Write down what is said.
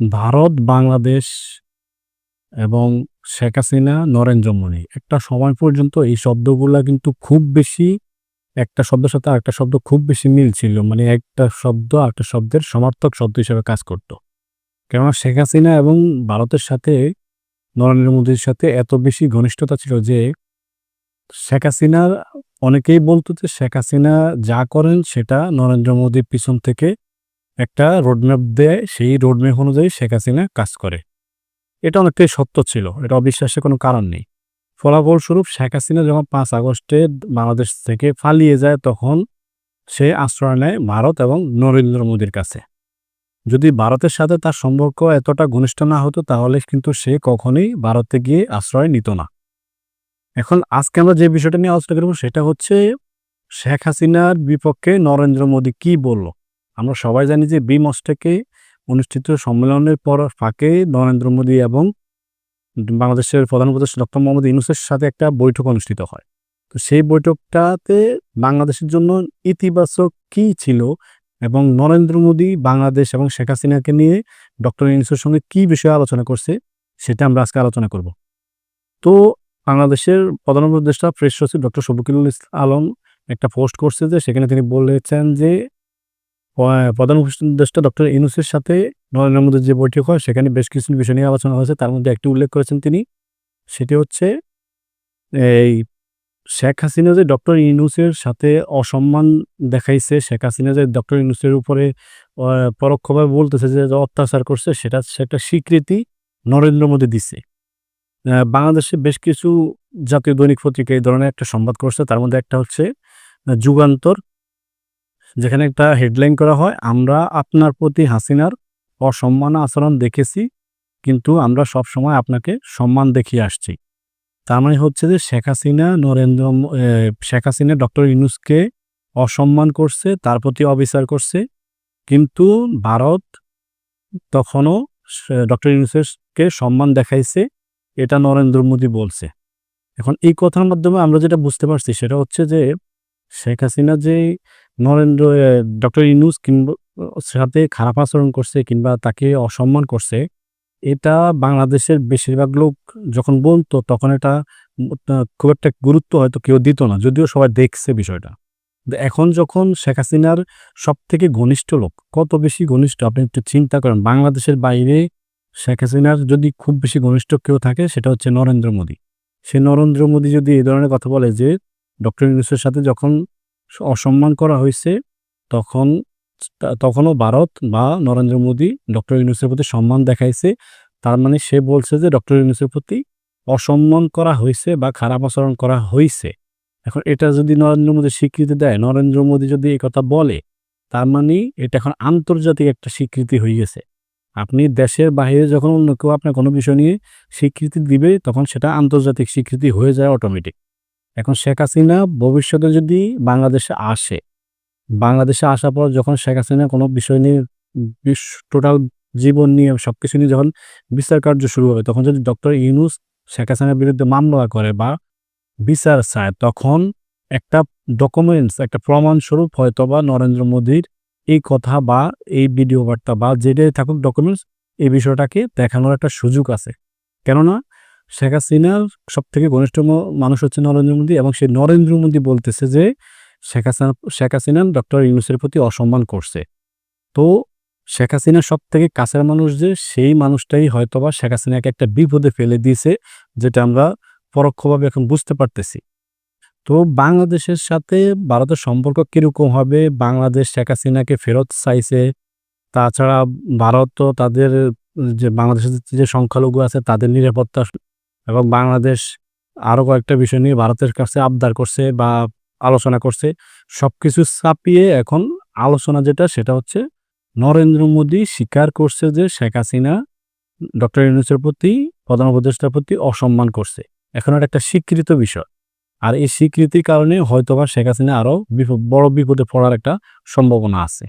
ভারত, বাংলাদেশ এবং শেখ হাসিনা, নরেন্দ্র মোদি। একটা সময় পর্যন্ত এই শব্দগুলা কিন্তু খুব বেশি একটা শব্দের সাথে আরেকটা শব্দ খুব বেশি মিল ছিল। মানে একটা শব্দ আরেকটা শব্দের সমার্থক শব্দ হিসেবে কাজ করত। কেননা শেখ হাসিনা এবং ভারতের সাথে নরেন্দ্র মোদীর সাথে এত বেশি ঘনিষ্ঠতা ছিল যে শেখ হাসিনার অনেকেই বলতো যে শেখ হাসিনা যা করেন সেটা নরেন্দ্র মোদীর পিছন থেকে একটা রোডম্যাপ দেয়, সেই রোডম্যাপ অনুযায়ী শেখ হাসিনা কাজ করে। এটা অনেকটাই সত্য ছিল। এটা অবিশ্বাসের কোনো কারণ নেই। ফলাফলস্বরূপ শেখ হাসিনা যখন পাঁচ আগস্টে বাংলাদেশ থেকে পালিয়ে যায় তখন সে আশ্রয় নেয় ভারত এবং নরেন্দ্র মোদীর কাছে। যদি ভারতের সাথে তার সম্পর্ক এতটা ঘনিষ্ঠ না হতো তাহলে কিন্তু সে কখনোই ভারতে গিয়ে আশ্রয় নিত না। এখন আজকে আমরা যে বিষয়টা নিয়ে আলোচনা করব সেটা হচ্ছে শেখ হাসিনার বিপক্ষে নরেন্দ্র মোদী কি বলল? আমরা সবাই জানি যে বিমস্টেকে অনুষ্ঠিত সম্মেলনের পর ফাঁকে নরেন্দ্র মোদী এবং বাংলাদেশের প্রধান উপদেষ্টা ডক্টর মোহাম্মদ ইউনূসের সাথে একটা বৈঠক অনুষ্ঠিত হয়। তো সেই বৈঠকটাতে বাংলাদেশের জন্য ইতিবাচক কি ছিল এবং নরেন্দ্র মোদী বাংলাদেশ এবং শেখ হাসিনাকে নিয়ে ডক্টর ইউনূসের সঙ্গে কি বিষয়ে আলোচনা করছে সেটা আমরা আজকে আলোচনা করব। তো বাংলাদেশের প্রধান উপদেষ্টা প্রেস সচিব ডক্টর শফিকুল আলম একটা পোস্ট করছে যে সেখানে তিনি বলেছেন যে প্রধান উপদেষ্টা ডক্টর ইনুসের সাথে নরেন্দ্র মোদীর যে বৈঠক হয়, সেখানে বেশ কিছু বিষয় নিয়ে আলোচনা হয়েছে। তার মধ্যে একটি উল্লেখ করেছেন তিনি। সেটি হচ্ছে, এই শেখ হাসিনা যে ডক্টর ইউনূসের সাথে অসম্মান দেখাইছে, শেখ হাসিনা যে ডক্টর ইউনূসের উপরে পরোক্ষভাবে বলতেছে যে অত্যাচার করছে, সেটা সেটা স্বীকৃতি নরেন্দ্র মোদী দিছে। বাংলাদেশে বেশ কিছু জাতীয় দৈনিক পত্রিকা এই ধরনের একটা সংবাদ করছে। তার মধ্যে একটা হচ্ছে যুগান্তর। যেখানে একটা হেডলাইন করা হয়, আমরা আপনার প্রতি হাসিনার অসম্মান আচরণ দেখেছি, কিন্তু আমরা সব সময় আপনাকে সম্মান দেখিয়ে আসছি। তার মানে হচ্ছে যে শেখ হাসিনা, নরেন্দ্র শেখ হাসিনা ডক্টর ইউনুসকে অসম্মান করছে, তার প্রতি অবিচার করছে, কিন্তু ভারত তখনও ডক্টর ইউনুসকে সম্মান দেখাইছে, এটা নরেন্দ্র মোদী বলছে। এখন এই কথার মাধ্যমে আমরা যেটা বুঝতে পারছি, সেটা হচ্ছে যে শেখ হাসিনা যে নরেন্দ্র ডক্টর ইউনুস কিংবা সাথে খারাপ আচরণ করছে কিংবা তাকে অসম্মান করছে, এটা বাংলাদেশের বেশিরভাগ লোক যখন বলতো তখন এটা খুব একটা গুরুত্ব হয়তো কেউ দিত না, যদিও সবাই দেখছে বিষয়টা। এখন যখন শেখ হাসিনার সব থেকে ঘনিষ্ঠ লোক, কত বেশি ঘনিষ্ঠ আপনি একটু চিন্তা করেন, বাংলাদেশের বাইরে শেখ হাসিনার যদি খুব বেশি ঘনিষ্ঠ কেউ থাকে সেটা হচ্ছে নরেন্দ্র মোদী। সে নরেন্দ্র মোদী যদি এই ধরনের কথা বলে যে, ডক্টর ইউনুসের সাথে যখন অসম্মান করা হয়েছে, তখন তখনও ভারত বা নরেন্দ্র মোদী ডক্টর ইউনুসের প্রতি সম্মান দেখাইছে। তার মানে সে বলছে যে ডক্টর ইউনুসের প্রতি অসম্মান করা হয়েছে বা খারাপ আচরণ করা হয়েছে। এখন এটা যদি নরেন্দ্র মোদী স্বীকৃতি দেয়, নরেন্দ্র মোদী যদি এই কথা বলে, তার মানে এটা এখন আন্তর্জাতিক একটা স্বীকৃতি হয়ে গেছে। আপনি দেশের বাইরে যখন অন্য কেউ আপনার কোনো বিষয় নিয়ে স্বীকৃতি দিবে, তখন সেটা আন্তর্জাতিক স্বীকৃতি হয়ে যায় অটোমেটিক এখন শেখ হাসিনা ভবিষ্যতে যদি বাংলাদেশে আসে, বাংলাদেশে আসার পর যখন শেখ হাসিনা কোনো বিষয় নিয়ে টোটাল জীবন নিয়ে সব কিছু নিয়ে যখন বিচার কার্য শুরু হবে, তখন যদি ডক্টর ইউনুস শেখ হাসিনার বিরুদ্ধে মামলা করে বা বিচার চায়, তখন একটা ডকুমেন্টস একটা প্রমাণস্বরূপ হয়তো বা নরেন্দ্র মোদীর এই কথা বা এই ভিডিও বার্তা বা যেটাই থাকুক ডকুমেন্টস এই বিষয়টাকে দেখানোর একটা সুযোগ আছে। কেননা শেখ হাসিনার সব থেকে ঘনিষ্ঠ মানুষ হচ্ছে নরেন্দ্র মোদী এবং সেই নরেন্দ্র মোদী বলতেছে যে শেখ হাসিনা শেখ হাসিনা ডক্টর ইউনুসের প্রতি অসম্মান করছে। তো শেখ হাসিনা সব থেকে কাছের মানুষ যে, সেই মানুষটাই হয়তোবা শেখ হাসিনাকে একটা বিপদে ফেলে দিয়েছে, যেটা আমরা পরোক্ষভাবে এখন বুঝতে পারতেছি। তো বাংলাদেশের সাথে ভারতের সম্পর্ক কীরকম হবে? বাংলাদেশ শেখ হাসিনাকে ফেরত চাইছে। তাছাড়া ভারত তাদের যে, বাংলাদেশের যে সংখ্যালঘু আছে, তাদের নিরাপত্তা এবং বাংলাদেশ আরও কয়েকটা বিষয় নিয়ে ভারতের কাছে আবদার করছে বা আলোচনা করছে। সব কিছু চাপিয়ে এখন আলোচনা যেটা, সেটা হচ্ছে নরেন্দ্র মোদী স্বীকার করছে যে শেখ হাসিনা ডক্টর ইউনুসের প্রতি, প্রধান উপদেষ্টার প্রতি অসম্মান করছে। এখন এটা একটা স্বীকৃত বিষয়। আর এই স্বীকৃতির কারণে হয়তোবা শেখ হাসিনা আরও বড় বিপদে পড়ার একটা সম্ভাবনা আছে।